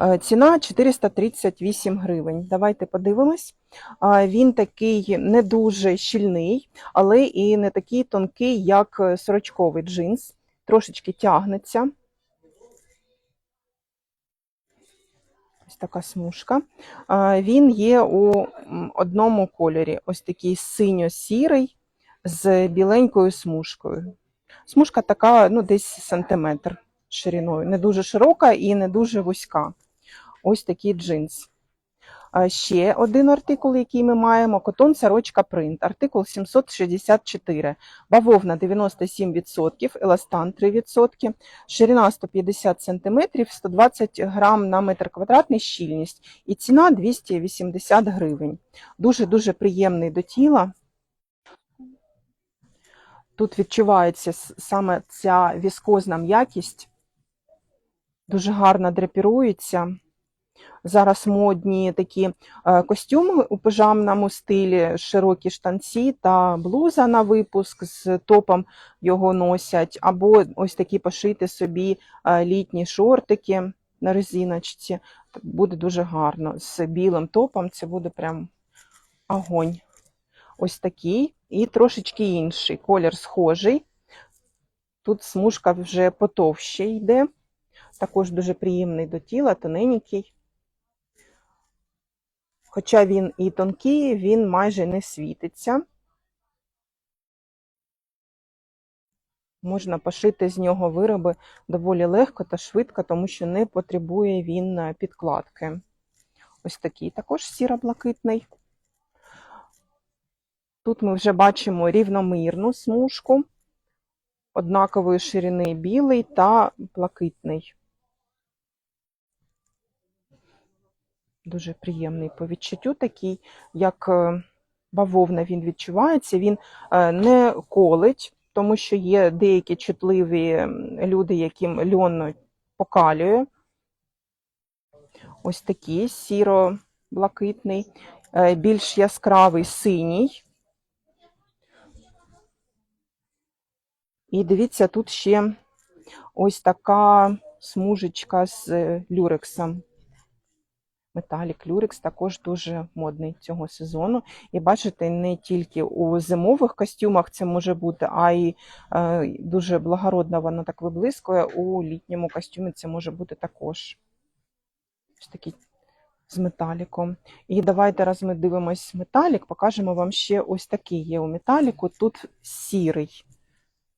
Е, Ціна 438 гривень. Давайте подивимось. Він такий не дуже щільний, але і не такий тонкий, як е, сорочковий джинс. Трошечки тягнеться. Ось така смужка. Він є у одному кольорі. Ось такий синьо-сірий з біленькою смужкою. Смужка така, ну, десь сантиметр шириною. Не дуже широка і не дуже вузька. Ось такий джинс. Ще один артикул, який ми маємо: котон сорочка принт, артикул 764, бавовна 97%, еластан 3%, ширина 150 см, 120 грам на метр квадратний щільність і ціна 280 гривень. Дуже-дуже приємний до тіла. Тут відчувається саме ця віскозна м'якість, дуже гарно драпірується. Зараз модні такі е, костюми у пижамному стилі, широкі штанці та блуза на випуск з топом його носять, або ось такі пошити собі е, літні шортики на резиночці. Буде дуже гарно. З білим топом це буде прям огонь. Ось такий і трошечки інший. Колір схожий. Тут смужка вже потовще йде. Також дуже приємний до тіла, тоненький. Хоча він і тонкий, він майже не світиться. Можна пошити з нього вироби доволі легко та швидко, тому що не потребує він е, підкладки. Ось такий також сіро-блакитний. Тут ми вже бачимо рівномірну смужку, однакової ширини білий та блакитний. Дуже приємний по відчуттю такий, як е, бавовна він відчувається. Він е, не колить, тому що є деякі чутливі люди, яким льон покалює. Ось такий сіро-блакитний, е, більш яскравий синій. І дивіться, тут ще ось така смужечка з люрексом. Металік Люрекс також дуже модний цього сезону. І бачите, не тільки у зимових костюмах це може бути, а й е, дуже благородно воно так виблискує. У літньому костюмі це може бути також. Ось такий з металіком. І давайте, раз ми дивимось металік, покажемо вам ще ось такий є у металіку. Тут сірий.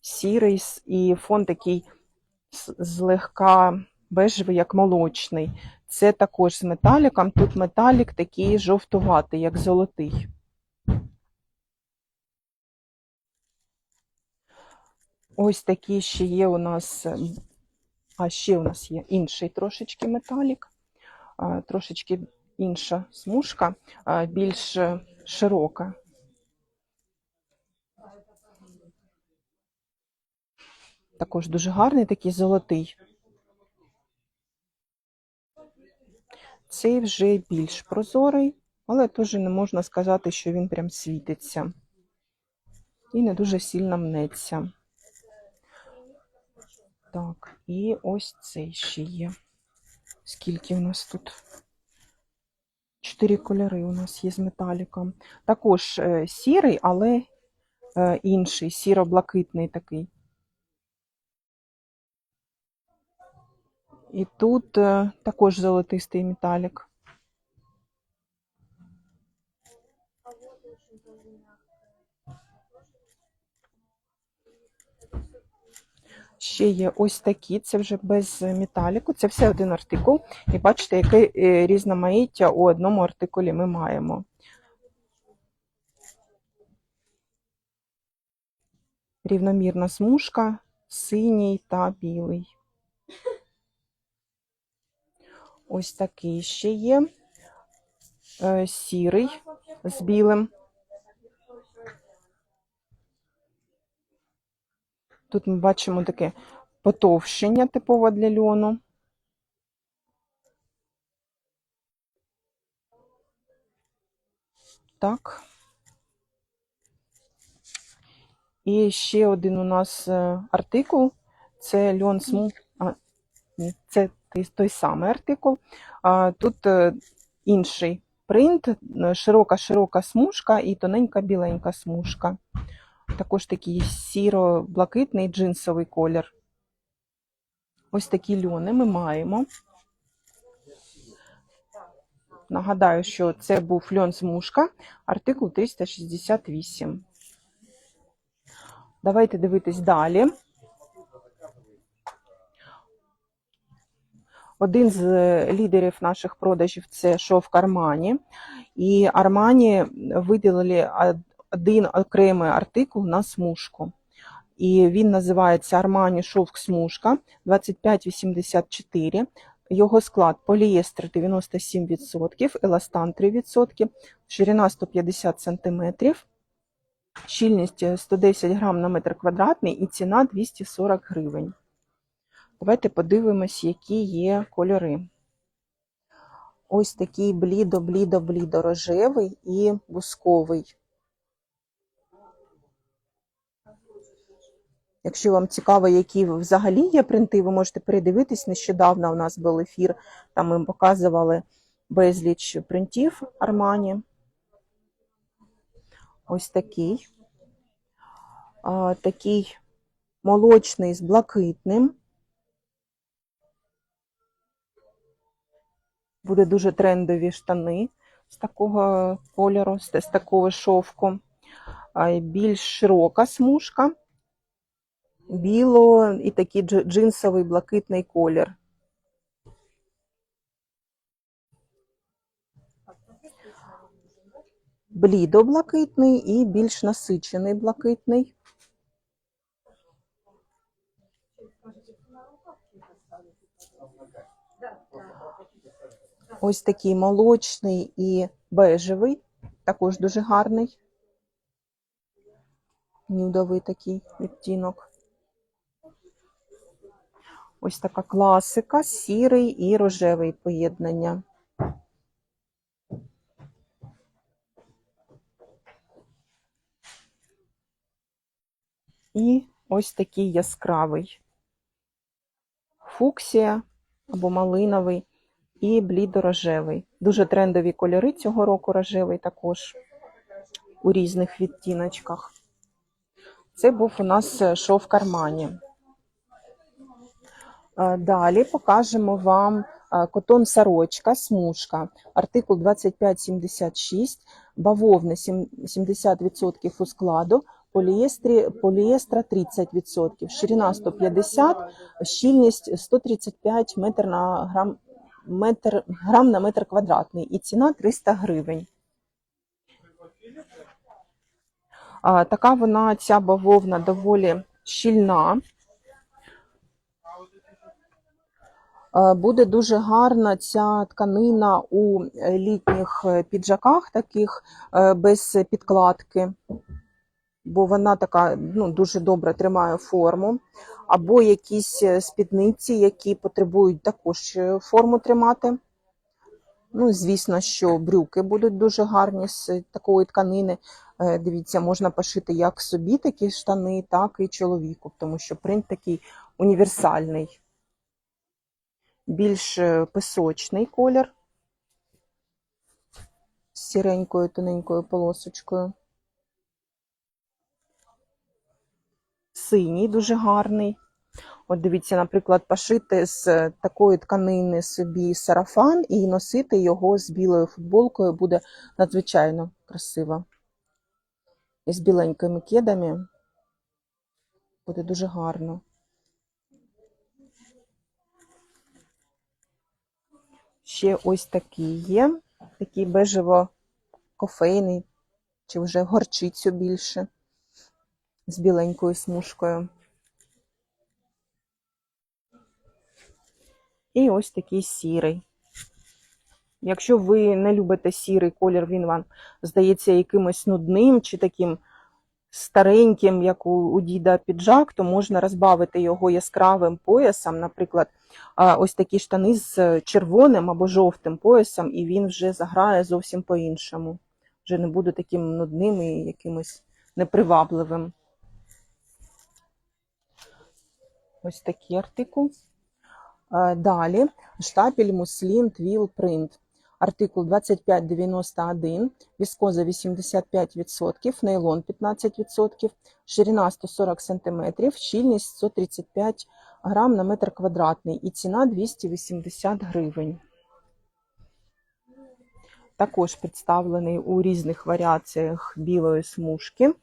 Сірий і фон такий злегка бежевий, як молочний. Це також з металіком. Тут металік такий жовтуватий, як золотий. Ось такий ще є у нас, а ще у нас є інший трошечки металік, трошечки інша смужка, більш широка. Також дуже гарний, такий золотий. Цей вже більш прозорий, але теж не можна сказати, що він прям світиться. І не дуже сильно мнеться. Так, і ось цей ще є. Скільки у нас тут? Чотири кольори у нас є з металіком. Також е, сірий, але е, інший, сіро-блакитний такий. І тут е, також золотистий металік. Ще є ось такі, це вже без металіку, це все один артикул. І бачите, яке е, різноманіття у одному артикулі ми маємо. Рівномірна смужка, синій та білий. Ось такий ще є. Е, Сірий з білим. Тут ми бачимо таке потовщення типове для льону. Так. І ще один у нас е, артикул. Це льон сму. А, ні, це той, самий артикул. Тут е, інший принт, широка-широка смужка і тоненька біленька смужка. Також такий сіро-блакитний джинсовий колір. Ось такі льони ми маємо. Нагадаю, що це був льон змушка, артикул 368. Давайте дивитись далі. Один з е, лідерів наших продажів це шов Армані. І Армані виділили один окремий артикул на смужку. І він називається Армані шовк смужка 2584. Його склад полієстер 97%, еластан 3%, ширина 150 см, щільність 110 грам на метр квадратний і ціна 240 гривень. Давайте подивимось, які є кольори. Ось такий блідо-блідо-блідо рожевий і бусковий. Якщо вам цікаво, які взагалі є принти, ви можете передивитись. Нещодавно у нас був ефір, там ми показували безліч принтів Армані. Ось такий. Такий молочний з блакитним. Буде дуже трендові штани з такого кольору, з, такого шовку. Більш широка смужка біло і такий джинсовий блакитний колір. Блідо-блакитний і більш насичений блакитний. Ось такий молочний і бежевий, також дуже гарний. Нюдовий такий відтінок. Ось така класика, сірий і рожевий поєднання. І ось такий яскравий фуксія або малиновий і блідорожевий. Дуже трендові кольори цього року рожевий також у різних відтіночках. Це був у нас шов кармані. Далі покажемо вам котон сорочка, смужка, артикул 2576, бавовна 70% у складу, полієстрі, полієстра 30%, ширина 150, щільність 135 метр на грам, метр, грам на метр квадратний і ціна 300 гривень. Така вона, ця бавовна, доволі щільна. Буде дуже гарна ця тканина у літніх піджаках, таких без підкладки, бо вона така ну, дуже добре тримає форму. Або якісь спідниці, які потребують також форму тримати. Ну, звісно, що брюки будуть дуже гарні з такої тканини. Дивіться, можна пошити як собі такі штани, так і чоловіку, тому що принт такий універсальний більш песочний колір з сіренькою тоненькою полосочкою. Синій дуже гарний. От дивіться, наприклад, пошити з такої тканини собі сарафан і носити його з білою футболкою буде надзвичайно красиво. І з біленькими кедами буде дуже гарно. Ще ось такий є, такий бежево-кофейний, чи вже горчицю більше, з біленькою смужкою. І ось такий сірий. Якщо ви не любите сірий колір, він вам здається якимось нудним чи таким стареньким, як у, діда піджак, то можна розбавити його яскравим поясом, наприклад, ось такі штани з червоним або жовтим поясом, і він вже заграє зовсім по-іншому. Вже не буде таким нудним і якимось непривабливим. Ось такий артикул. Е, Далі штапель муслін твіл принт. Артикул 2591, віскоза 85%, нейлон 15%, ширина 140 см, щільність 135 грам на метр квадратний і ціна 280 гривень. Також представлений у різних варіаціях білої смужки.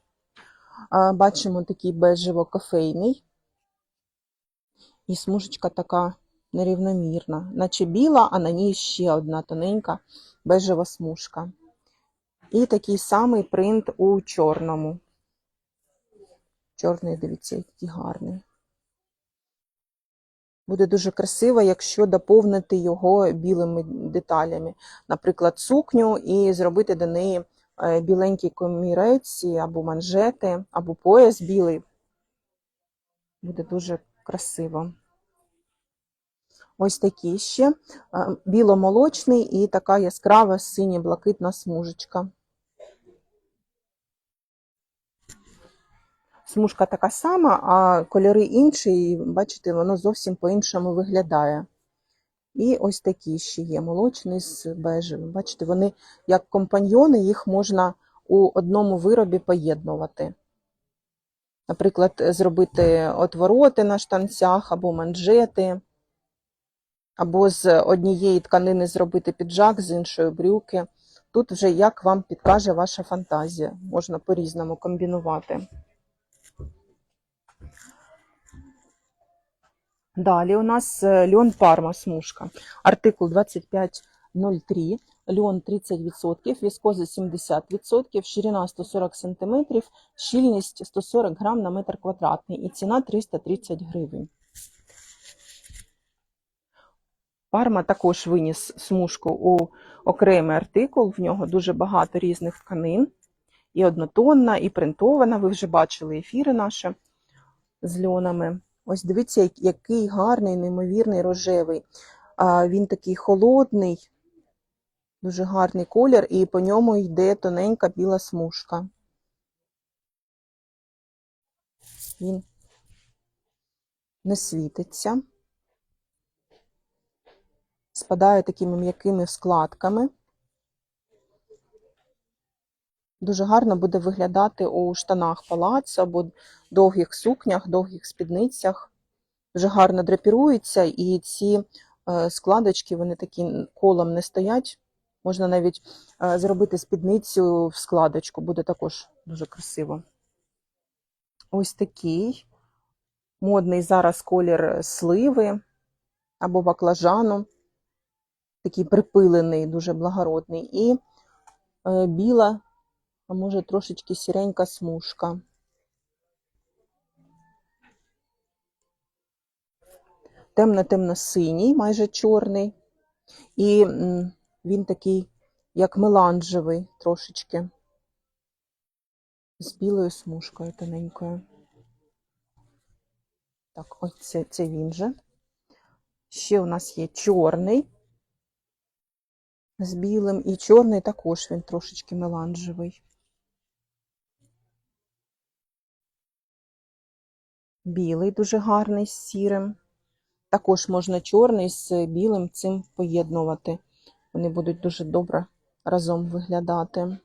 Бачимо такий бежево-кофейний. І смужечка така нерівномірна, наче біла, а на ній ще одна тоненька бежева смужка. І такий самий принт у чорному. Чорний, дивіться, який гарний. Буде дуже красиво, якщо доповнити його білими деталями. Наприклад, сукню і зробити до неї е, біленький комірець або манжети, або пояс білий. Буде дуже красиво. Ось такі ще. Біло-молочний і така яскрава синьо-блакитна смужечка. Смужка така сама, а кольори інші, і бачите, воно зовсім по-іншому виглядає. І ось такі ще є молочний з бежевим. Бачите, вони як компаньйони, їх можна у одному виробі поєднувати. Наприклад, зробити отвороти на штанцях або манжети, або з однієї тканини зробити піджак, з іншої брюки. Тут вже як вам підкаже ваша фантазія, можна по-різному комбінувати. Далі у нас е, льон парма смужка. Артикул 2503, льон 30%, віскоза 70%, ширина 140 см, щільність 140 грам на метр квадратний і ціна 330 гривень. Парма також виніс смужку у окремий артикул, в нього дуже багато різних тканин. І однотонна, і принтована. Ви вже бачили ефіри наші з льонами. Ось дивіться, який гарний, неймовірний рожевий. Він такий холодний, дуже гарний колір, і по ньому йде тоненька біла смужка. Він не світиться, спадає такими м'якими складками. Дуже гарно буде виглядати у штанах палацу або довгих сукнях, довгих спідницях. Дуже гарно драпірується, і ці е, складочки вони такі колом не стоять. Можна навіть е, зробити спідницю в складочку, буде також дуже красиво. Ось такий модний зараз колір сливи або баклажану, такий припилений, дуже благородний, і е, біла а може трошечки сіренька смужка. Темно-темно-синій, майже чорний. І він такий, як меланжевий трошечки. З білою смужкою тоненькою. Так, ось це, це він же. Ще у нас є чорний з білим, і чорний також він трошечки меланжевий. Білий дуже гарний з сірим. Також можна чорний з білим цим поєднувати. Вони будуть дуже добре разом виглядати.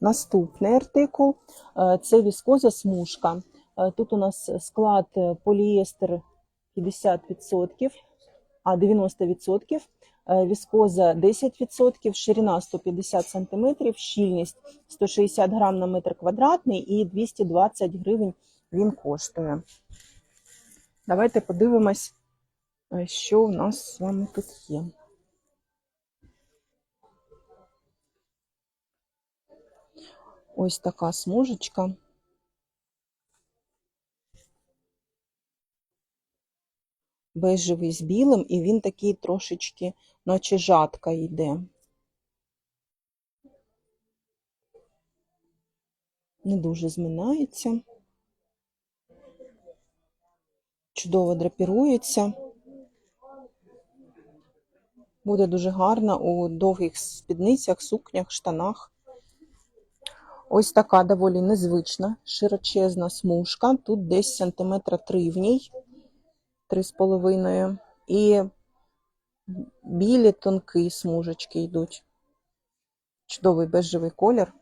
Наступний артикул е, це віскоза смужка. Е, Тут у нас склад е, поліестер 50%, а 90%, е, віскоза 10%, ширина 150 см, щільність 160 грам на метр квадратний і 220 гривень він коштує. Давайте подивимось, що у нас з вами тут є. Ось така смужечка. Бежевий з білим, і він такий трошечки, наче жатка йде. Не дуже зминається. Чудово драпірується. Буде дуже гарно у довгих спідницях, сукнях, штанах. Ось така доволі незвична, широчезна смужка. Тут десь сантиметра три в ній, три з половиною. І білі тонкі смужечки йдуть. Чудовий бежевий колір.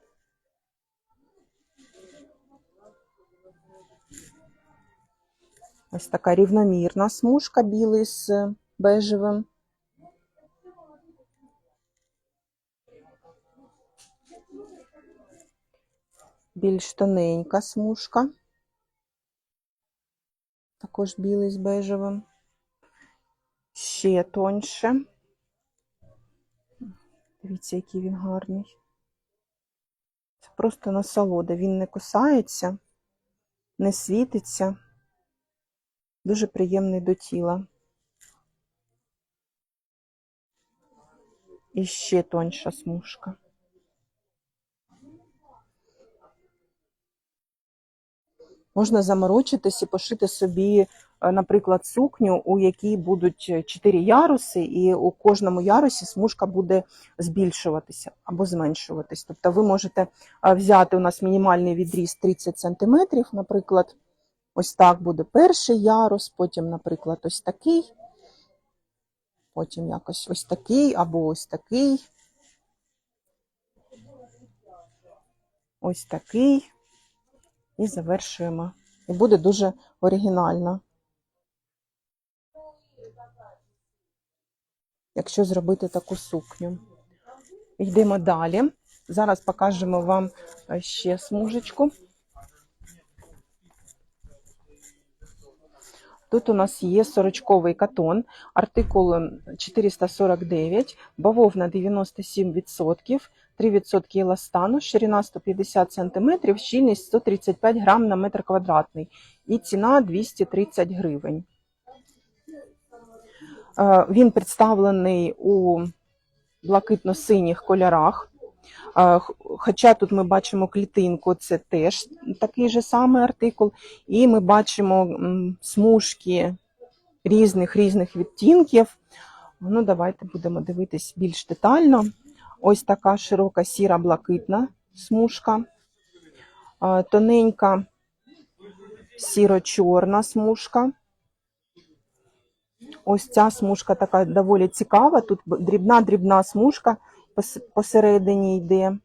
Ось така рівномірна смужка білий з бежевим. Більш тоненька смужка. Також білий з бежевим. Ще тоньше. Дивіться, який він гарний. Це просто насолода. Він не кусається, не світиться. Дуже приємний до тіла. І ще тоньша смужка. Можна заморочитись і пошити собі, е, наприклад, сукню, у якій будуть чотири яруси, і у кожному ярусі смужка буде збільшуватися або зменшуватись. Тобто ви можете е, взяти у нас мінімальний відріз 30 см, наприклад, ось так буде перший ярус, потім, наприклад, ось такий, потім якось ось такий або ось такий. Ось такий і завершуємо. І буде дуже оригінально. Якщо зробити таку сукню. Йдемо далі. Зараз покажемо вам е, ще смужечку. Тут у нас є сорочковий катон, артикул 449, бавовна 97%, 3% еластану, ширина 150 см, щільність 135 грам на метр квадратний і ціна 230 гривень. Е, Він представлений у блакитно-синіх кольорах. Е, Хоча тут ми бачимо клітинку, це теж такий же самий артикул, і ми бачимо смужки різних різних відтінків. Ну, давайте будемо дивитись більш детально. Ось така широка сіра блакитна смужка, тоненька сіро-чорна смужка. Ось ця смужка така доволі цікава. Тут дрібна-дрібна смужка посередині йде.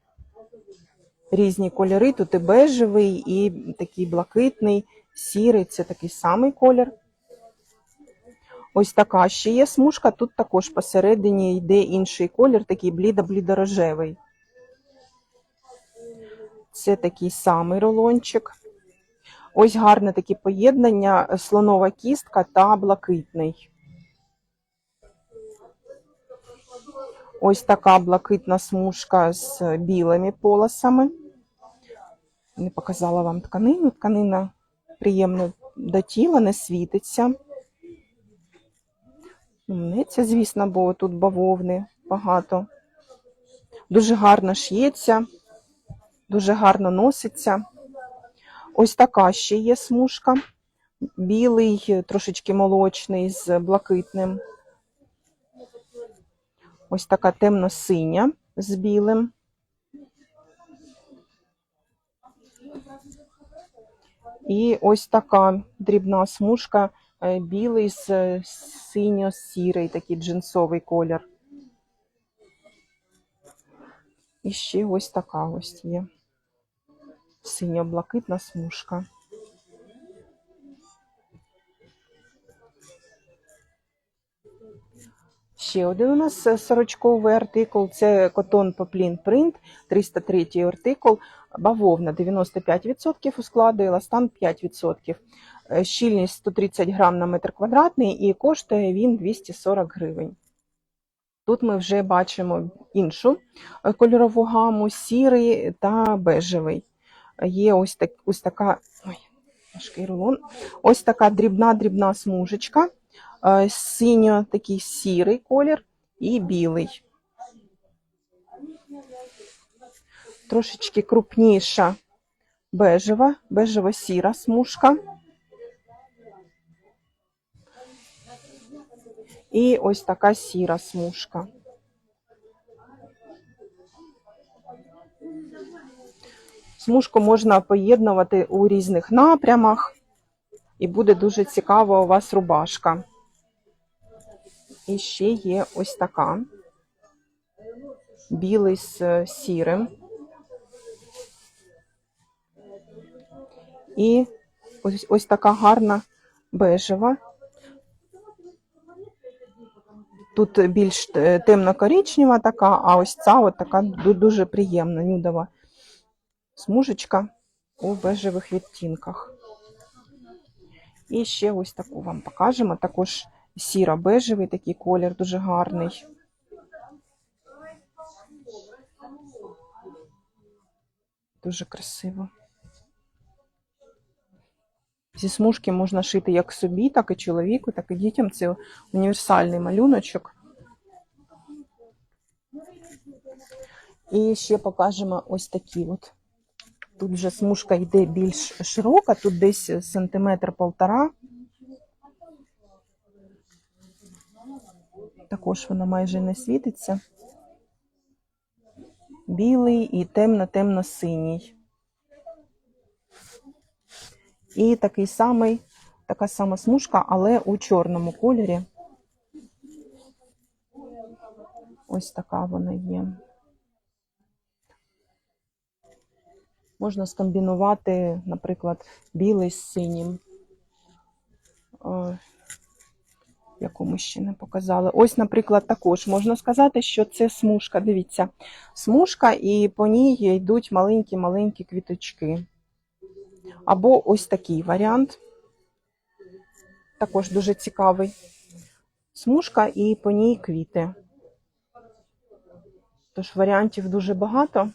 Різні кольори. Тут і бежевий, і такий блакитний, сірий це такий самий колір. Ось така ще є смужка. Тут також посередині йде інший колір, такий блідо-блідо-рожевий. Це такий самий рулончик. Ось гарне таке поєднання слонова кістка та блакитний. Ось така блакитна смужка з білими полосами. Не показала вам тканину. Тканина приємно до тіла, не світиться. Мнеться, звісно, бо тут бавовни багато. Дуже гарно шиється, дуже гарно носиться. Ось така ще є смужка. Білий, трошечки молочний з блакитним. Ось така темно-синя з білим. І ось така дрібна смужка, білий з е, синьо-сірий, такий джинсовий колір. І ще ось така ось є. Синьо-блакитна смужка. Ще один у нас е, сорочковий артикул це Cotton Poplin Print, 303 артикул, бавовна 95% у складу, еластан 5%. Е, Щільність 130 грам на метр квадратний і коштує він 240 гривень. Тут ми вже бачимо іншу е, кольорову гаму, сірий та бежевий. Є ось, так, ось така ой, важкий рулон, ось така дрібна-дрібна смужечка е, синьо такий сірий колір і білий. Трошечки крупніша бежева, бежево-сіра смужка. І ось така сіра смужка. Смужку можна поєднувати у різних напрямах, і буде дуже цікава у вас рубашка. І ще є ось така. Білий з е, сірим. І ось, ось така гарна бежева. Тут більш е, темно-коричнева така, а ось ця от така дуже приємна, нюдова смужечка у бежевих відтінках. І ще ось таку вам покажемо. Також сіро-бежевий такий колір, дуже гарний. Дуже красиво. Зі смужки можна шити як собі, так і чоловіку, так і дітям. Це універсальний малюночок. І ще покажемо ось такі от. Тут вже смужка йде більш широка, тут десь сантиметр полтора. Також вона майже не світиться. Білий і темно-темно-синій. І такий самий, така сама смужка, але у чорному кольорі. Ось така вона є. Можна скомбінувати, наприклад, білий з синім. Е, Яку ще не показали. Ось, наприклад, також можна сказати, що це смужка. Дивіться, смужка, і по ній йдуть маленькі-маленькі квіточки. Або ось такий варіант. Також дуже цікавий. Смужка і по ній квіти. Тож варіантів дуже багато.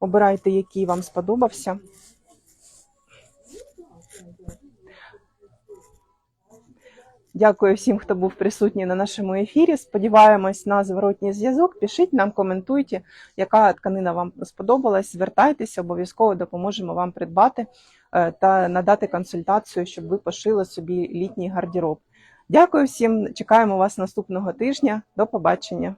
Обирайте, який вам сподобався. Дякую всім, хто був присутній на нашому ефірі. Сподіваємось на зворотній зв'язок. Пишіть нам, коментуйте, яка тканина вам сподобалась. Звертайтеся, обов'язково допоможемо вам придбати е, та надати консультацію, щоб ви пошили собі літній гардероб. Дякую всім. Чекаємо вас наступного тижня. До побачення.